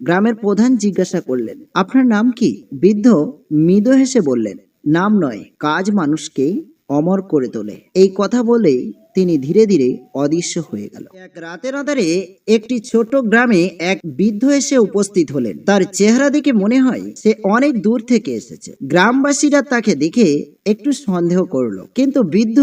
গ্রামের প্রধান জিজ্ঞাসা করলেন, আপনার নাম কি? বৃদ্ধ মৃদ হেসে বললেন, নাম নয়, কাজ মানুষকে অমর করে তোলে। এই কথা বলেই তিনি ধীরে ধীরে অদৃশ্য হয়ে গেল। এক রাতের আধারে একটি ছোট গ্রামে এক বৃদ্ধ এসে উপস্থিত হলেন। তার চেহারা দেখে মনে হয় সে অনেক দূর থেকে এসেছে। গ্রামবাসীরা তাকে দেখে একটু সন্দেহ করল, কিন্তু বৃদ্ধ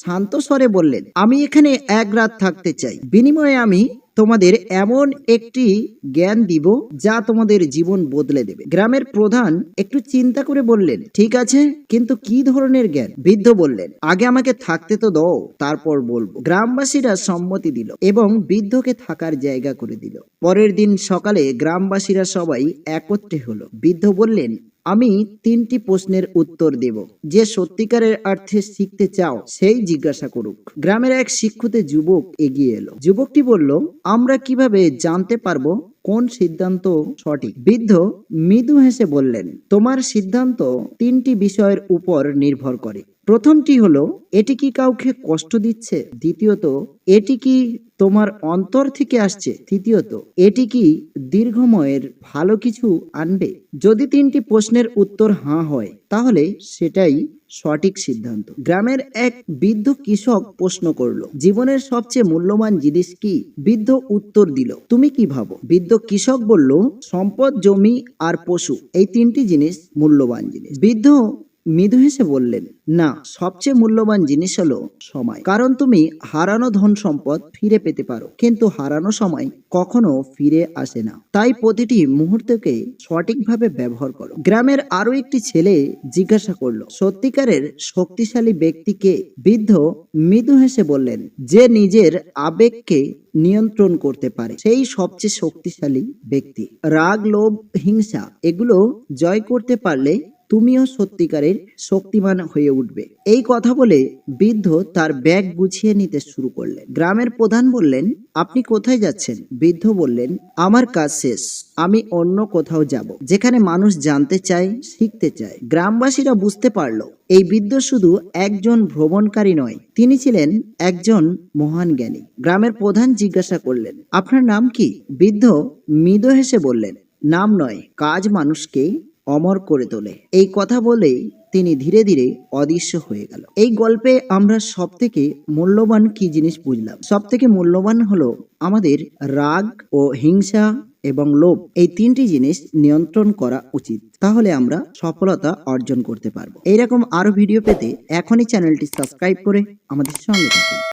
শান্ত স্বরে বললেন, আমি এখানে এক রাত থাকতে চাই। বিনিময়ে আমি তোমাদের এমন একটি জ্ঞান দিব যা তোমাদের জীবন বদলে দেবে। গ্রামের প্রধান একটু চিন্তা করে বললেন, ঠিক আছে, কিন্তু কি ধরনের জ্ঞান? বৃদ্ধ বললেন, আগে আমাকে থাকতে তো দাও, তারপর বলব। গ্রামবাসীরা সম্মতি দিল এবং বৃদ্ধকে থাকার জায়গা করে দিল। পরের দিন সকালে গ্রামবাসীরা সবাই একত্রে হলো। বৃদ্ধ বললেন আমি তিনটি প্রশ্নের উত্তর দেব। যে সত্যিকারের অর্থে শিখতে চাও, সেই জিজ্ঞাসা করুক। গ্রামের এক শিক্ষিত যুবক এগিয়ে এলো। যুবকটি বলল, আমরা কীভাবে জানতে পারব কোন সিদ্ধান্ত সঠিক? বৃদ্ধ মৃদু হেসে বললেন, তোমার সিদ্ধান্ত তিনটি বিষয়ের উপর নির্ভর করে। প্রথমটি হলো, এটি কি কাউকে কষ্ট দিচ্ছে? দ্বিতীয়ত, এটি কি তোমার অন্তর থেকে আসছে। তৃতীয়ত, এটি কি দীর্ঘময়ের ভালো কিছু আনবে? যদি তিনটি প্রশ্নের উত্তর হাঁ হয়, তাহলে সেটাই সঠিক সিদ্ধান্ত। গ্রামের এক বৃদ্ধ কৃষক প্রশ্ন করল, জীবনের সবচেয়ে মূল্যবান জিনিস কি? বৃদ্ধ উত্তর দিল, তুমি কি ভাবো? বৃদ্ধ কৃষক বলল, সম্পদ, জমি আর পশু, এই তিনটি জিনিস মূল্যবান জিনিস। বৃদ্ধ মৃদু হেসে বললেন, না, সবচেয়ে মূল্যবান জিনিস হলো সময়। কারণ তুমি হারানো ধন সম্পদ ফিরে পেতে পারো, কিন্তু হারানো সময় কখনো ফিরে আসে না। তাই প্রতিটি মুহূর্তকে সঠিকভাবে ব্যবহার করো। গ্রামের আরও একটি ছেলে জিজ্ঞাসা করল, সত্যিকারের শক্তিশালী ব্যক্তিকে বৃদ্ধ মৃদু হেসে বললেন, যে নিজের আবেগকে নিয়ন্ত্রণ করতে পারে, সেই সবচেয়ে শক্তিশালী ব্যক্তি। রাগ, লোভ, হিংসা, এগুলো জয় করতে পারলে তুমিও সত্যিকারের শক্তিমান হয়ে উঠবে। এই কথা বলে বৃদ্ধ তার ব্যাগ গুছিয়ে নিতে শুরু করলেন। গ্রামের প্রধান বললেন, আপনি কোথায় যাচ্ছেন? বৃদ্ধ বললেন, আমার কাজ শেষ। আমি অন্য কোথাও যাব, যেখানে মানুষ জানতে চায়, শিখতে চায়। গ্রামবাসীরা বুঝতে পারল, এই বৃদ্ধ শুধু একজন ভ্রমণকারী নয়, তিনি ছিলেন একজন মহান জ্ঞানী। গ্রামের প্রধান জিজ্ঞাসা করলেন, আপনার নাম কি? বৃদ্ধ মৃদ হেসে বললেন, নাম নয়, কাজ মানুষকে অমর করে তোলে। এই কথা বলেই তিনি ধীরে ধীরে অদৃশ্য হয়ে গেল। এই গল্পে আমরা সব থেকে মূল্যবান কি জিনিস বুঝলাম? সব থেকে মূল্যবান হলো আমাদের রাগ ও হিংসা এবং লোভ। এই তিনটি জিনিস নিয়ন্ত্রণ করা উচিত। তাহলে আমরা সফলতা অর্জন করতে পারব। এইরকম আরও ভিডিও পেতে এখনই চ্যানেলটি সাবস্ক্রাইব করে আমাদের সঙ্গে থাকুন।